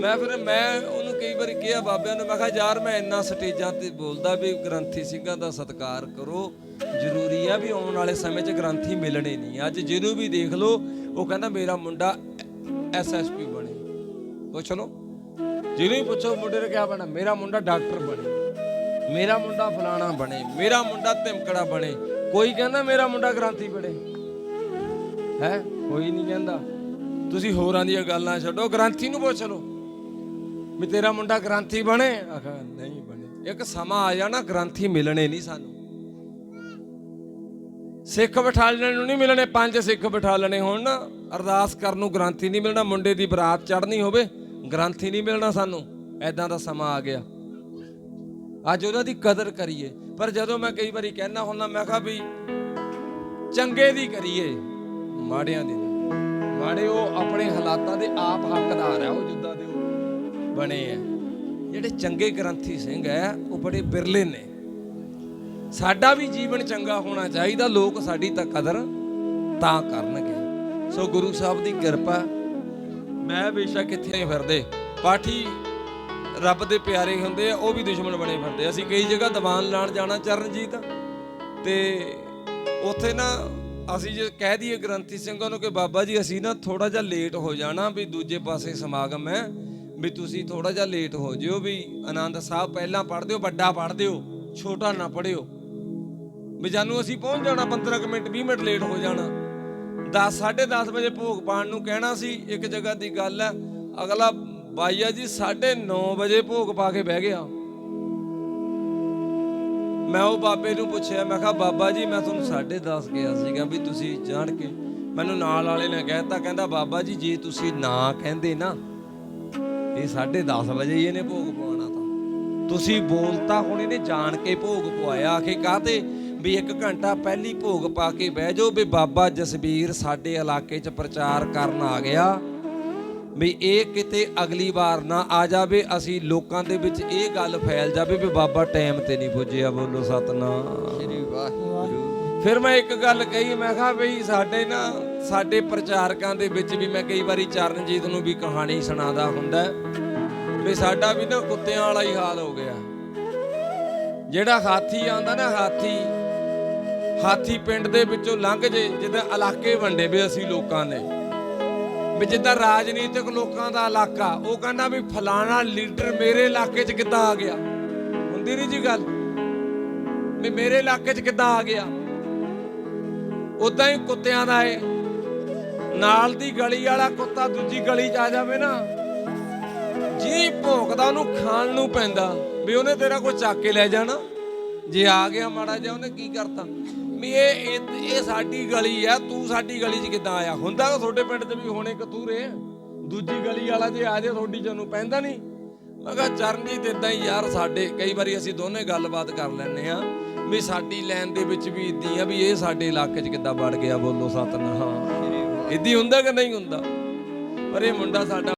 ਮੈਂ ਫਿਰ ਮੈਂ ਉਹਨੂੰ ਕਈ ਵਾਰੀ ਕਿਹਾ ਬਾਬਿਆਂ ਨੂੰ, ਮੈਂ ਕਿਹਾ ਯਾਰ ਮੈਂ ਇੰਨਾ ਸਟੇਜਾਂ ਤੇ ਬੋਲਦਾ ਵੀ ਗ੍ਰੰਥੀ ਸਿੰਘਾਂ ਦਾ ਸਤਿਕਾਰ ਕਰੋ। ਜ਼ਰੂਰੀ ਆ ਵੀ ਆਉਣ ਵਾਲੇ ਸਮੇਂ 'ਚ ਗ੍ਰੰਥੀ ਮਿਲਣੇ ਨਹੀਂ ਅੱਜ ਜਿਹਨੂੰ ਵੀ ਦੇਖ ਲਓ, ਉਹ ਕਹਿੰਦਾ ਮੇਰਾ ਮੁੰਡਾ ਐਸਐਸਪੀ ਬਣੇ। ਪੁੱਛ ਲਓ। ਜਿਹਨੂੰ ਵੀ ਪੁੱਛੋ, ਮੁੰਡੇ ਨੇ ਕਿਹਾ ਬਣਾ, ਮੇਰਾ ਮੁੰਡਾ ਡਾਕਟਰ ਬਣੇ। ਮੇਰਾ ਮੁੰਡਾ ਫਲਾਣਾ ਬਣੇ। ਮੇਰਾ ਮੁੰਡਾ ਧਮਕੜਾ ਬਣੇ। ਕੋਈ ਕਹਿੰਦਾ ਮੇਰਾ ਮੁੰਡਾ ਗ੍ਰੰਥੀ ਬਣੇ? ਹੈ? ਕੋਈ ਨਹੀਂ ਕਹਿੰਦਾ। ਤੁਸੀਂ ਹੋਰਾਂ ਦੀਆਂ ਗੱਲਾਂ ਛੱਡੋ, ਗ੍ਰੰਥੀ ਨੂੰ ਪੁੱਛ ਲਓ। ਵੀ ਤੇਰਾ ਮੁੰਡਾ ਗ੍ਰੰਥੀ ਬਣੇ? ਆਖਾ ਨਹੀਂ ਬਣੇ। ਇੱਕ ਸਮਾਂ ਆ ਜਾਣਾ, ਗ੍ਰੰਥੀ ਮਿਲਣੇ ਨਹੀਂ ਸਾਨੂੰ। ਸਿੱਖ ਬਿਠਾ ਲੈਣ ਨੂੰ ਨਹੀਂ ਮਿਲਣੇ, ਪੰਜ ਸਿੱਖ ਬਿਠਾ ਲੈਣੇ ਹੁਣ ਅਰਦਾਸ ਕਰਨ ਨੂੰ ਗ੍ਰੰਥੀ ਨਹੀਂ ਮਿਲਣਾ, ਮੁੰਡੇ ਦੀ ਬਰਾਤ ਚੜ੍ਹਨੀ ਹੋਵੇ, ਗ੍ਰੰਥੀ ਨਹੀਂ ਮਿਲਣਾ ਸਾਨੂੰ। ਐਦਾਂ ਦਾ ਸਮਾਂ ਆ ਗਿਆ। ਅੱਜ ਉਹਨਾਂ ਦੀ ਕਦਰ ਕਰੀਏ। ਪਰ ਜਦੋਂ ਮੈਂ ਕਈ ਵਾਰੀ ਕਹਿਣਾ ਹੁੰਦਾ ਮੈਂ ਕਿਹਾ ਵੀ ਚੰਗੇ ਦੀ ਕਰੀਏ, ਮਾੜਿਆਂ ਦੀ ਮਾੜੇ ਉਹ ਆਪਣੇ ਹਾਲਾਤਾਂ ਦੇ ਆਪ ਹੱਕਦਾਰ ਆ, ਉਹ ਜਿੱਦਾਂ ਦੇ ਬਣੇ ਆ। ਜਿਹੜੇ ਚੰਗੇ ਗ੍ਰੰਥੀ ਸਿੰਘ ਆ ਉਹ ਬੜੇ ਬਿਰਲੇ ਨੇ। ਸਾਡਾ ਵੀ ਜੀਵਨ ਚੰਗਾ ਹੋਣਾ ਚਾਹੀਦਾ, ਲੋਕ ਸਾਡੀ ਤਾਂ ਕਦਰ ਤਾਂ ਕਰਨਗੇ। ਸੋ ਗੁਰੂ ਸਾਹਿਬ ਦੀ ਕਿਰਪਾ, ਮੈਂ ਬੇਸ਼ੱਕ ਕਿੱਥੇ ਫਿਰਦੇ। ਪਾਠੀ ਰੱਬ ਦੇ ਪਿਆਰੇ ਹੁੰਦੇ ਆ, ਉਹ ਵੀ ਦੁਸ਼ਮਣ ਬਣੇ ਫਿਰਦੇ ਅਸੀਂ ਕਈ ਜਗ੍ਹਾ ਦੀਵਾਨ ਲਾਣ ਜਾਣਾ ਚਰਨਜੀਤ, ਤੇ ਉੱਥੇ ਨਾ ਅਸੀਂ ਜੇ ਕਹਿ ਦਈਏ ਗ੍ਰੰਥੀ ਸਿੰਘਾਂ ਨੂੰ ਕਿ ਬਾਬਾ ਜੀ, ਅਸੀਂ ਨਾ ਥੋੜਾ ਜਿਹਾ ਲੇਟ ਹੋ ਜਾਣਾ ਵੀ ਦੂਜੇ ਪਾਸੇ ਸਮਾਗਮ ਹੈ। ਵੀ ਤੁਸੀਂ ਥੋੜਾ ਜਿਹਾ ਲੇਟ ਹੋ ਜਿਓ ਵੀ ਆਨੰਦ ਸਾਹਿਬ ਪਹਿਲਾਂ ਪੜ੍ਹਦੇ ਹੋ ਵੱਡਾ ਪੜ੍ਹਦੇ ਹੋ ਛੋਟਾ ਨਾ ਪੜ੍ਹਿਓ। ਵੀ ਜਾਨੂੰ ਅਸੀਂ ਪਹੁੰਚ ਜਾਣਾ 15 ਕੁ ਮਿੰਟ 20 ਮਿੰਟ ਲੇਟ ਹੋ ਜਾਣਾ। 10 10:30 ਵਜੇ ਭੋਗ ਪਾਣ ਨੂੰ ਕਹਿਣਾ ਸੀ, ਇੱਕ ਜਗ੍ਹਾ ਦੀ ਗੱਲ ਹੈ, ਅਗਲਾ ਬਾਈਆ ਜੀ 9:30 ਵਜੇ ਭੋਗ ਪਾ ਕੇ ਬਹਿ ਗਿਆ। ਮੈਂ ਉਹ ਬਾਬੇ ਨੂੰ ਪੁੱਛਿਆ, ਮੈਂ ਕਿਹਾ, ਬਾਬਾ ਜੀ, ਮੈਂ ਤੁਹਾਨੂੰ 10:30 ਗਿਆ ਸੀਗਾ ਵੀ ਤੁਸੀਂ ਜਾਣ ਕੇ ਮੈਨੂੰ ਨਾਲ ਵਾਲੇ ਨੇ ਕਹਿਤਾ ਕਹਿੰਦਾ, ਬਾਬਾ ਜੀ, ਜੇ ਤੁਸੀਂ ਨਾ ਕਹਿੰਦੇ ਨਾ ਇਹ 10:30 ਵਜੇ ਹੀ ਇਹਨੇ ਭੋਗ ਪਵਾਉਣਾ ਤਾਂ। ਤੁਸੀਂ ਬੋਲਤਾ ਹੁਣ ਇਹਨੇ ਜਾਣ ਕੇ ਭੋਗ ਪਵਾਇਆ ਆਖੇ ਕਾਹਤੇ? ਵੀ ਇੱਕ ਘੰਟਾ ਪਹਿਲੀ ਭੋਗ ਪਾ ਕੇ ਬਹਿ ਜਾਓ ਵੀ ਬਾਬਾ ਜਸਬੀਰ ਸਾਡੇ ਇਲਾਕੇ 'ਚ ਪ੍ਰਚਾਰ ਕਰਨ ਆ ਗਿਆ। ਵੀ ਇਹ ਕਿਤੇ ਅਗਲੀ ਵਾਰ ਨਾ ਆ ਜਾਵੇ, ਅਸੀਂ ਲੋਕਾਂ ਦੇ ਵਿੱਚ ਇਹ ਗੱਲ ਫੈਲ ਜਾਵੇ ਵੀ ਬਾਬਾ ਟਾਈਮ ਤੇ ਨਹੀਂ ਪੁੱਜਿਆ ਬੋਲੋ ਸਤਨਾਮ। ਸ੍ਰੀ ਵਾਹਿਗੁਰੂ। ਫਿਰ ਮੈਂ ਇੱਕ ਗੱਲ ਕਹੀ, ਮੈਂ ਕਿਹਾ ਬਈ ਸਾਡੇ ਨਾ, ਸਾਡੇ ਪ੍ਰਚਾਰਕਾਂ ਦੇ ਵਿੱਚ ਵੀ ਮੈਂ ਕਈ ਵਾਰੀ ਚਰਨਜੀਤ ਨੂੰ ਵੀ ਕਹਾਣੀ ਸੁਣਾਦਾ ਹੁੰਦਾ। ਵੀ ਸਾਡਾ ਵੀ ਨਾ ਕੁੱਤਿਆਂ ਵਾਲਾ ਹੀ ਹਾਲ ਹੋ ਗਿਆ। ਜਿਹੜਾ ਹਾਥੀ ਆਉਂਦਾ ਨਾ ਹਾਥੀ ਹਾਥੀ ਪਿੰਡ ਦੇ ਵਿੱਚੋਂ ਲੰਘ ਜੇ, ਜਿੱਦਾਂ ਇਲਾਕੇ ਵੰਡੇ ਵੀ ਅਸੀਂ ਲੋਕਾਂ ਨੇ ਵੀ ਜਿੱਦਾਂ ਰਾਜਨੀਤਿਕ ਲੋਕਾਂ ਦਾ ਇਲਾਕਾ, ਉਹ ਕਹਿੰਦਾ ਵੀ ਫਲਾਣਾ ਲੀਡਰ ਮੇਰੇ ਇਲਾਕੇ 'ਚ ਕਿੱਦਾਂ ਆ ਗਿਆ? ਹੁੰਦੀ ਨਹੀਂ ਜੀ ਗੱਲ? ਵੀ ਮੇਰੇ ਇਲਾਕੇ 'ਚ ਕਿੱਦਾਂ ਆ ਗਿਆ? ਉਦਾਂ ਹੀ ਕੁੱਤਿਆਂ ਦਾ ਏ। ਨਾਲ ਦੀ ਗਲੀ ਵਾਲਾ ਕੁੱਤਾ ਦੂਜੀ ਗਲੀ 'ਚ ਆ ਜਾਵੇ ਨਾ ਜੀ ਭੌਂਕਦਾ ਉਹਨੂੰ ਖਾਣ ਨੂੰ ਪੈਂਦਾ ਵੀ ਉਹਨੇ ਤੇਰਾ ਕੋਈ ਚੱਕ ਕੇ ਲੈ ਜਾਣਾ। ਜੇ ਆ ਗਿਆ ਮਾੜਾ ਜਿਹਾ ਉਹਨੇ ਕੀ ਕਰਤਾ? ਵੀ ਇਹ, ਇਹ- ਇਹ ਸਾਡੀ ਗਲੀ ਆ, ਤੂੰ ਸਾਡੀ ਗਲੀ 'ਚ ਕਿੱਦਾਂ ਆਇਆ? ਹੁੰਦਾ ਤਾਂ ਤੁਹਾਡੇ ਪਿੰਡ 'ਚ ਵੀ ਹੋਣੇ ਕਤੂਰੇ। ਦੂਜੀ ਗਲੀ ਵਾਲਾ ਜੇ ਆ ਜਾਏ ਤੁਹਾਡੀ 'ਚ ਉਹਨੂੰ ਪੈਂਦਾ ਨਹੀਂ। ਮੈਂ ਕਿਹਾ ਚਰਨਜੀਤ ਇਦਾਂ ਹੀ ਯਾਰ, ਸਾਡੇ ਕਈ ਵਾਰੀ ਅਸੀਂ ਦੋਨੇ ਗੱਲਬਾਤ ਕਰ ਲੈਂਦੇ ਆ ਵੀ ਸਾਡੀ ਲੈਣ ਦੇ ਵਿੱਚ ਵੀ ਇਦਾਂ ਆ ਵੀ ਇਹ ਸਾਡੇ ਇਲਾਕੇ 'ਚ ਕਿੱਦਾਂ ਵੜ ਗਿਆ ਬੋਲੋ ਸਤਨਾਮ। ਇਦਾਂ ਹੁੰਦਾ ਕਿ ਨਹੀਂ ਹੁੰਦਾ? ਪਰ ਇਹ ਮੁੰਡਾ ਸਾਡਾ